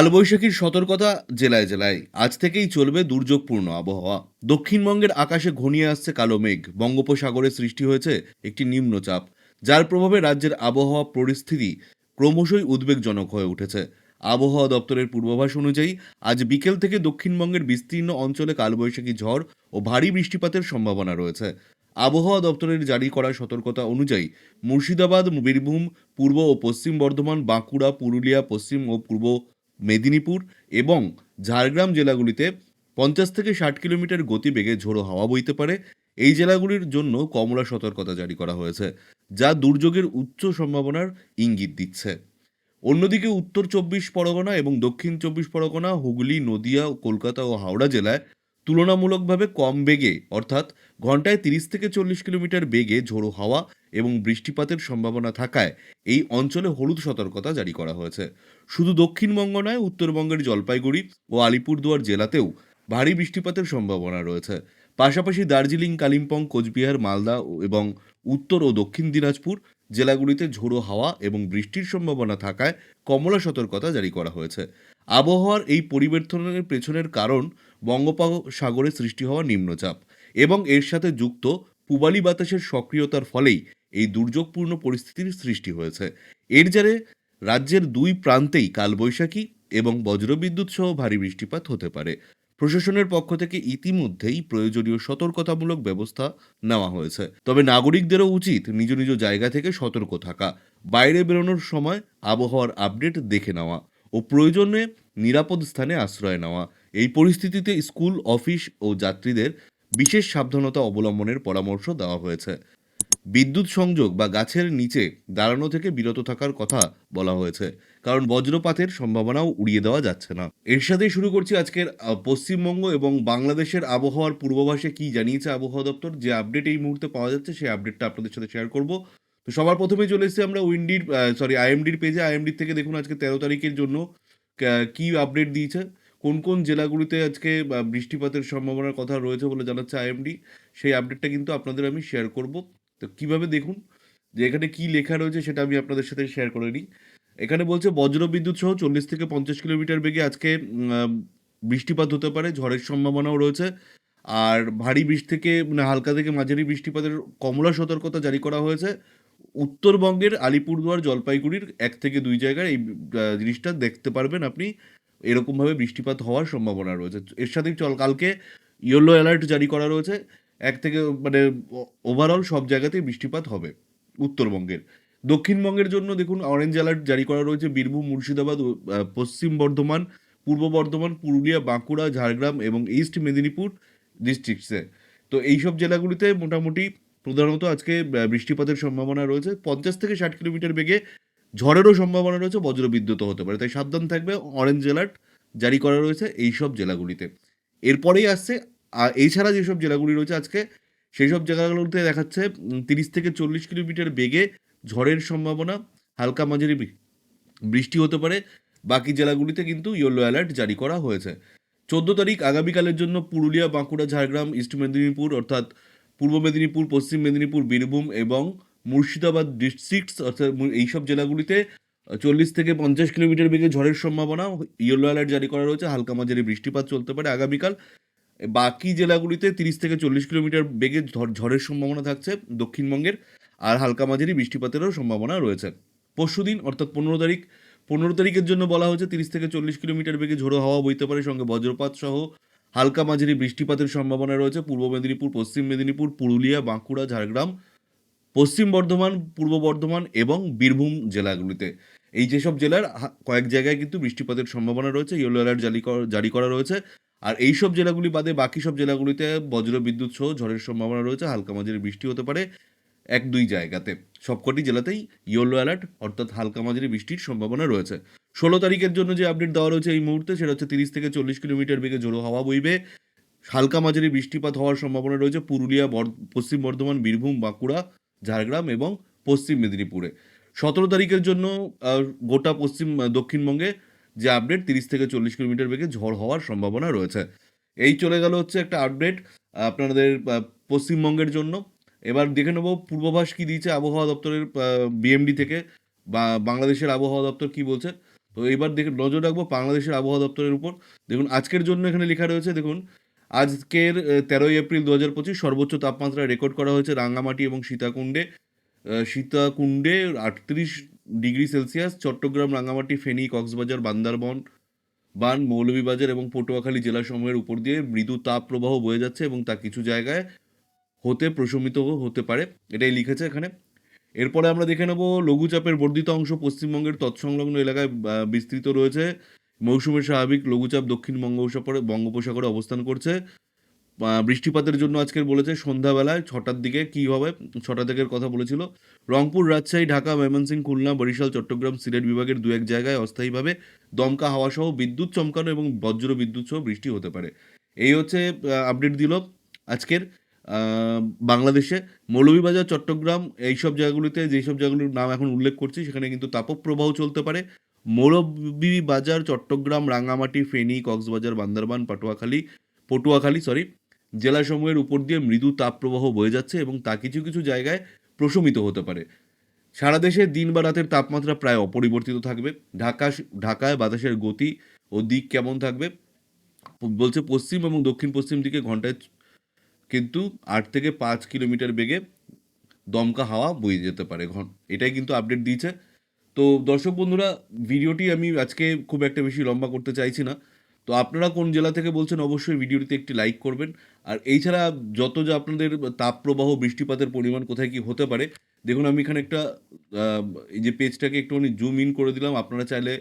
কালবৈশাখীর সতর্কতা জেলায় জেলায়। আজ থেকেই চলবে দুর্যোগপূর্ণ আবহাওয়া। দক্ষিণবঙ্গের আকাশে ঘনিয়ে আসছে কালো মেঘ। বঙ্গোপসাগরে সৃষ্টি হয়েছে একটি নিম্নচাপ, যার প্রভাবে রাজ্যের আবহাওয়া পরিস্থিতি ক্রমশই উদ্বেগজনক হয়ে উঠেছে। আবহাওয়া দপ্তরের পূর্বাভাস অনুযায়ী, আজ বিকেল থেকে দক্ষিণবঙ্গের বিস্তীর্ণ অঞ্চলে কালবৈশাখী ঝড় ও ভারী বৃষ্টিপাতের সম্ভাবনা রয়েছে। আবহাওয়া দপ্তরের জারি করা সতর্কতা অনুযায়ী, মুর্শিদাবাদ, বীরভূম, পূর্ব ও পশ্চিম বর্ধমান, বাঁকুড়া, পুরুলিয়া, পশ্চিম ও পূর্ব মেদিনীপুর এবং ঝাড়গ্রাম জেলাগুলিতে পঞ্চাশ থেকে ষাট কিলোমিটার গতিবেগে ঝোড়ো হাওয়া বইতে পারে। এই জেলাগুলির জন্য কমলা সতর্কতা জারি করা হয়েছে, যা দুর্যোগের উচ্চ সম্ভাবনার ইঙ্গিত দিচ্ছে। অন্যদিকে উত্তর চব্বিশ পরগনা এবং দক্ষিণ চব্বিশ পরগনা, হুগলি, নদিয়া, কলকাতা ও হাওড়া জেলায় তুলনামূলকভাবে কম বেগে, অর্থাৎ ঘন্টায় তিরিশ থেকে চল্লিশ কিলোমিটার বেগে ঝোড়ো হাওয়া এবং বৃষ্টিপাতের সম্ভাবনা থাকায় এই অঞ্চলে হলুদ সতর্কতা জারি করা হয়েছে। শুধু দক্ষিণবঙ্গ নয়, উত্তরবঙ্গের জলপাইগুড়ি ও আলিপুরদুয়ার জেলাতেও ভারী বৃষ্টিপাতের সম্ভাবনা রয়েছে। পাশাপাশি দার্জিলিং, কালিম্পং, কোচবিহার, মালদা এবং উত্তর ও দক্ষিণ দিনাজপুর জেলাগুলিতে ঝোড়ো হাওয়া এবং বৃষ্টির সম্ভাবনা থাকায় কমলা সতর্কতা জারি করা হয়েছে। আবহাওয়ার এই পরিবর্তনের পেছনের কারণ বঙ্গোপসাগরে সৃষ্টি হওয়া নিম্নচাপ এবং এর সাথে যুক্ত পূবালি বাতাসের সক্রিয়তার ফলেই এই দুর্যোগপূর্ণ পরিস্থিতির সৃষ্টি হয়েছে। এর জেরে রাজ্যের দুই প্রান্তেই কালবৈশাখী এবং বজ্রবিদ্যুৎ সহ ভারী বৃষ্টিপাত হতে পারে। প্রশাসনের পক্ষ থেকে ইতিমধ্যেই প্রয়োজনীয় সতর্কতামূলক ব্যবস্থা নেওয়া হয়েছে। তবে নাগরিকদেরও উচিত নিজ নিজ জায়গা থেকে সতর্ক থাকা। বাইরে বেরোনোর সময় আবহাওয়ার আপডেট দেখে নেওয়া ও প্রয়োজনে নিরাপদ স্থানে আশ্রয় নেওয়া। এই পরিস্থিতিতে স্কুল, অফিস ও যাত্রীদের বিশেষ সাবধানতা অবলম্বনের পরামর্শ দেওয়া হয়েছে। বিদ্যুৎ সংযোগ বা গাছের নিচে দাঁড়ানো থেকে বিরত থাকার কথা বলা হয়েছে। কারণ বজ্রপাতের সম্ভাবনাও উড়িয়ে দেওয়া যাচ্ছে না। এর সাথেই শুরু করছি আজকের পশ্চিমবঙ্গ এবং বাংলাদেশের আবহাওয়ার পূর্বাভাসে কি জানিয়েছে আবহাওয়া দপ্তর? যে আপডেট এই মুহূর্তে পাওয়া যাচ্ছে, সেই আপডেটটা আপনাদের সাথে শেয়ার করব। তো সবার প্রথমে চলে এসেছি আমরা উইন্ডির সরি আইএমডির পেজে আইএমডির থেকে দেখুন আজকে তেরো তারিখের জন্য, কা- আপডেট দিয়েছে, কোন কোন জেলাগুলিতে আজকে বৃষ্টিপাতের সম্ভাবনার কথা রয়েছে বলে জানাচ্ছে আইএমডি, সেই আপডেটটা কিন্তু আপনাদের আমি শেয়ার করব। তো কীভাবে দেখুন যে এখানে কি লেখা রয়েছে সেটা আমি আপনাদের সাথে শেয়ার করে নিই। এখানে বলছে বজ্র বিদ্যুৎ সহ চল্লিশ থেকে পঞ্চাশ কিলোমিটার বেগে আজকে বৃষ্টিপাত হতে পারে, ঝড়ের সম্ভাবনাও রয়েছে। আর ভারী বৃষ্টি থেকে মানে হালকা থেকে মাঝারি বৃষ্টিপাতের কমলা সতর্কতা জারি করা হয়েছে। উত্তরবঙ্গের আলিপুরদুয়ার, জলপাইগুড়ির এক থেকে দুই জায়গায় এই জিনিসটা দেখতে পারবেন আপনি। এরকমভাবে বৃষ্টিপাত হওয়ার সম্ভাবনা রয়েছে। এর সাথেই চল, কালকে ইয়েলো অ্যালার্ট জারি করা রয়েছে। এক থেকে মানে ওভারঅল সব জায়গাতেই বৃষ্টিপাত হবে উত্তরবঙ্গের। দক্ষিণবঙ্গের জন্য দেখুন অরেঞ্জ অ্যালার্ট জারি করা রয়েছে, বীরভূম, মুর্শিদাবাদ পশ্চিম বর্ধমান, পূর্ব বর্ধমান, পুরুলিয়া, বাঁকুড়া, ঝাড়গ্রাম এবং ইস্ট মেদিনীপুর ডিস্ট্রিক্টসে তো এইসব জেলাগুলিতে মোটামুটি প্রধানত আজকে বৃষ্টিপাতের সম্ভাবনা রয়েছে। পঞ্চাশ থেকে ষাট কিলোমিটার বেগে ঝড়েরও সম্ভাবনা রয়েছে বজ্রবিদ্যুৎ হতে পারে। তাই সাবধান থাকবে অরেঞ্জ অ্যালার্ট জারি করা রয়েছে এই সব জেলাগুলিতে। এরপরেই আসছে আর এছাড়া যেসব জেলাগুলি রয়েছে আজকে সেই সব জায়গাগুলোতে দেখাচ্ছে তিরিশ থেকে চল্লিশ কিলোমিটার বেগে ঝড়ের সম্ভাবনা, হালকা মাঝারি বৃষ্টি হতে পারে। বাকি জেলাগুলিতে কিন্তু ইয়েলো অ্যালার্ট জারি করা হয়েছে। চোদ্দ তারিখ আগামীকালের জন্য পুরুলিয়া, বাঁকুড়া, ঝাড়গ্রাম, ইস্ট মেদিনীপুর অর্থাৎ পূর্ব মেদিনীপুর, পশ্চিম মেদিনীপুর, বীরভূম এবং মুর্শিদাবাদ ডিস্ট্রিক্টস অর্থাৎ এইসব জেলাগুলিতে চল্লিশ থেকে পঞ্চাশ কিলোমিটার বেগে ঝড়ের সম্ভাবনা ইয়েলো অ্যালার্ট জারি করা রয়েছে। হালকা মাঝারি বৃষ্টিপাত চলতে পারে আগামীকাল। বাকি জেলাগুলিতে তিরিশ থেকে চল্লিশ কিলোমিটার বেগে ঝড়ের সম্ভাবনা থাকছে দক্ষিণবঙ্গের। আর হালকা মাঝারি বৃষ্টিপাতেরও সম্ভাবনা রয়েছে। পরশুদিন অর্থাৎ পনেরো তারিখ, পনেরো তারিখের জন্য বলা হয়েছে তিরিশ থেকে চল্লিশ কিলোমিটার বেগে ঝোড়ো হাওয়া বইতে পারে। সঙ্গে বজ্রপাত সহ হালকা মাঝারি বৃষ্টিপাতের সম্ভাবনা রয়েছে। পূর্ব মেদিনীপুর, পশ্চিম মেদিনীপুর, পুরুলিয়া, বাঁকুড়া, ঝাড়গ্রাম, পশ্চিম বর্ধমান, পূর্ব বর্ধমান এবং বীরভূম জেলাগুলিতে। এই যেসব জেলার কয়েক জায়গায় কিন্তু বৃষ্টিপাতের সম্ভাবনা রয়েছে। ইয়েলো অ্যালার্ট জারি জারি করা রয়েছে। আর এই সব জেলাগুলি বাদে বাকি সব জেলাগুলিতে বজ্র বিদ্যুৎ সহ ঝড়ের সম্ভাবনা রয়েছে, হালকা মাঝারি বৃষ্টি হতে পারে এক দুই জায়গাতে। সবকটি জেলাতেই ইয়েলো অ্যালার্ট, অর্থাৎ হালকা মাঝারি বৃষ্টির সম্ভাবনা রয়েছে। ষোলো তারিখের জন্য যে আপডেট দেওয়া রয়েছে এই মুহূর্তে সেটা হচ্ছে তিরিশ থেকে চল্লিশ কিলোমিটার বেগে জোড়ো হাওয়া বইবে। হালকা মাঝারি বৃষ্টিপাত হওয়ার সম্ভাবনা রয়েছে পুরুলিয়া পশ্চিম বর্ধমান, বীরভূম, বাঁকুড়া, ঝাড়গ্রাম এবং পশ্চিম মেদিনীপুরে। সতেরো তারিখের জন্য গোটা পশ্চিম, দক্ষিণবঙ্গে যে আপডেট তিরিশ থেকে চল্লিশ কিলোমিটার বেগে ঝড় হওয়ার সম্ভাবনা রয়েছে। এই চলে গেল হচ্ছে একটা আপডেট আপনাদের পশ্চিমবঙ্গের জন্য। এবার দেখে নেব পূর্বাভাস কি দিয়েছে আবহাওয়া দপ্তরের বিএমডি থেকে, বা বাংলাদেশের আবহাওয়া দপ্তর কি বলছে। তো এবার দেখে, নজর রাখব বাংলাদেশের আবহাওয়া দপ্তরের উপর। দেখুন, আজকের জন্য এখানে লেখা রয়েছে, দেখুন, আজকের তেরোই এপ্রিল দু হাজার পঁচিশ সর্বোচ্চ তাপমাত্রা রেকর্ড করা হয়েছে রাঙ্গামাটি এবং সীতাকুণ্ডে সীতাকুণ্ডে আটত্রিশ ডিগ্রি সেলসিয়াস, চট্টগ্রাম, রাঙ্গামাটি, ফেনী, কক্সবাজার, বান্দরবন, বান, মৌলভীবাজার এবং পটুয়াখালী জেলাসমূহের উপর দিয়ে মৃদু তাপ প্রবাহ বয়ে যাচ্ছে এবং তা কিছু জায়গায় হতে প্রশমিত হতে পারে। এটাই লিখেছে এখানে। এরপরে আমরা দেখে নেব লঘুচাপের বর্ধিত অংশ পশ্চিমবঙ্গের তৎসংলগ্ন এলাকায় বিস্তৃত রয়েছে। মৌসুমের স্বাভাবিক লঘুচাপ দক্ষিণ বঙ্গোপসাগরে বঙ্গোপসাগরে অবস্থান করছে। বৃষ্টিপাতের জন্য আজকের বলেছে, সন্ধ্যাবেলায় ছটার দিকে কী হবে? ছটা দিকের কথা বলেছিল রংপুর, রাজশাহী, ঢাকা, ময়মনসিংহ, খুলনা, বরিশাল, চট্টগ্রাম, সিলেট বিভাগের দু এক জায়গায় অস্থায়ীভাবে দমকা হাওয়া সহ বিদ্যুৎ চমকানো এবং বজ্র বিদ্যুৎ সহ বৃষ্টি হতে পারে। এই হচ্ছে আপডেট দিল আজকের বাংলাদেশে। মৌলভীবাজার, চট্টগ্রাম, এইসব জায়গাগুলিতে যেসব জায়গাগুলির নাম এখন উল্লেখ করছি, সেখানে কিন্তু তাপপ্রবাহ চলতে পারে। মৌলভীবাজার, চট্টগ্রাম, রাঙ্গামাটি, ফেনী, কক্সবাজার, বান্দরবান, পটুয়াখালী পটুয়াখালী সরি জেলাসমূহের উপর দিয়ে মৃদু তাপপ্রবাহ বয়ে যাচ্ছে এবং তা কিছু কিছু জায়গায় প্রশমিত হতে পারে। সারা দেশে দিন বা রাতের তাপমাত্রা প্রায় অপরিবর্তিত থাকবে। ঢাকা ঢাকায় বাতাসের গতি ও দিক কেমন থাকবে? বলছে পশ্চিম এবং দক্ষিণ পশ্চিম দিকে ঘন্টায় কিন্তু আট থেকে পাঁচ কিলোমিটার বেগে দমকা হাওয়া বয়ে যেতে পারে ঘন। এটাই কিন্তু আপডেট দিয়েছে। তো দর্শক বন্ধুরা, ভিডিওটি আমি আজকে খুব একটা বেশি লম্বা করতে চাইছি না। তো আপনারা কোন জেলা থেকে বলছেন অবশ্যই ভিডিওটিতে একটি লাইক করবেন। আর এই ছাড়া যত যা আপনাদের তাপপ্রবাহ, বৃষ্টিপাতের পরিমাণ কোথায় কি হতে পারে, দেখুন আমি এখানে একটা এই যে পেজটাকে একটুখানি জুম ইন করে দিলাম। আপনারা চাইলে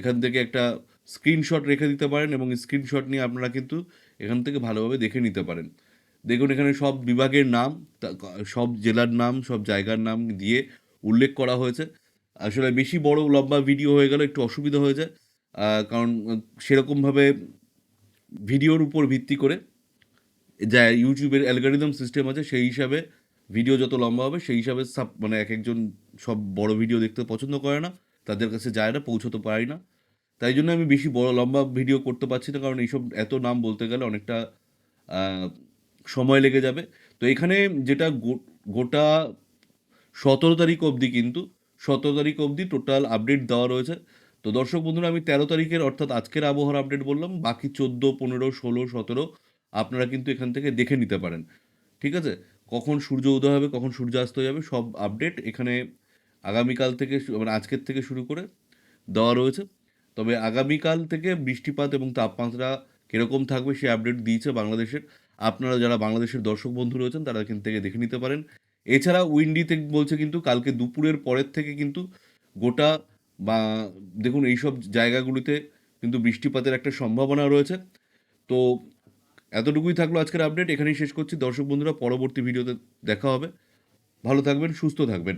এখান থেকে একটা স্ক্রিনশট রেখে দিতে পারেন এবং স্ক্রিনশট নিয়ে আপনারা কিন্তু এখান থেকে ভালোভাবে দেখে নিতে পারেন। দেখুন এখানে সব বিভাগের নাম সব জেলার নাম, সব জায়গার নাম দিয়ে উল্লেখ করা হয়েছে। আসলে বেশি বড়, লম্বা ভিডিও হয়ে গেলে, একটু অসুবিধা হয়ে যায়। কারণ সেরকমভাবে ভিডিওর উপর ভিত্তি করে যা ইউটিউবের অ্যালগোরিদম সিস্টেম আছে, সেই হিসাবে ভিডিও যত লম্বা হবে, সেই হিসাবে সাব মানে এক একজন সব বড় ভিডিও দেখতে পছন্দ করে না, তাদের কাছে যায় না, পৌঁছতে পারি না। তাই জন্য আমি বেশি বড়, লম্বা ভিডিও করতে পারছি না, কারণ এইসব এত নাম বলতে গেলে অনেকটা সময় লেগে যাবে। তো এখানে যেটা গোটা সতেরো তারিখ অবধি কিন্তু, সতেরো তারিখ অবধি টোটাল আপডেট দেওয়া রয়েছে। তো দর্শক বন্ধুরা, আমি তেরো তারিখের অর্থাৎ আজকের আবহাওয়ার আপডেট বললাম, বাকি চোদ্দ, পনেরো, ষোলো, সতেরো আপনারা কিন্তু এখান থেকে দেখে নিতে পারেন। ঠিক আছে? কখন সূর্য উদয় হবে, কখন সূর্যাস্ত যাবে, সব আপডেট এখানে আগামীকাল থেকে মানে আজকের থেকে শুরু করে দেওয়া রয়েছে। তবে আগামীকাল থেকে বৃষ্টিপাত এবং তাপমাত্রা কীরকম থাকবে সেই আপডেট দিয়েছে বাংলাদেশের। আপনারা যারা বাংলাদেশের দর্শক বন্ধু রয়েছেন, তারা এখান থেকে দেখে নিতে পারেন। এছাড়া উইন্ডিতে বলছে কিন্তু, কালকে দুপুরের পরের থেকে কিন্তু গোটা বা দেখুন, এইসব জায়গাগুলিতে কিন্তু বৃষ্টিপাতের একটা সম্ভাবনা রয়েছে। তো এতটুকুই থাকল আজকের আপডেট এখানেই শেষ করছি। দর্শক বন্ধুরা, পরবর্তী ভিডিওতে দেখা হবে। ভালো থাকবেন, সুস্থ থাকবেন।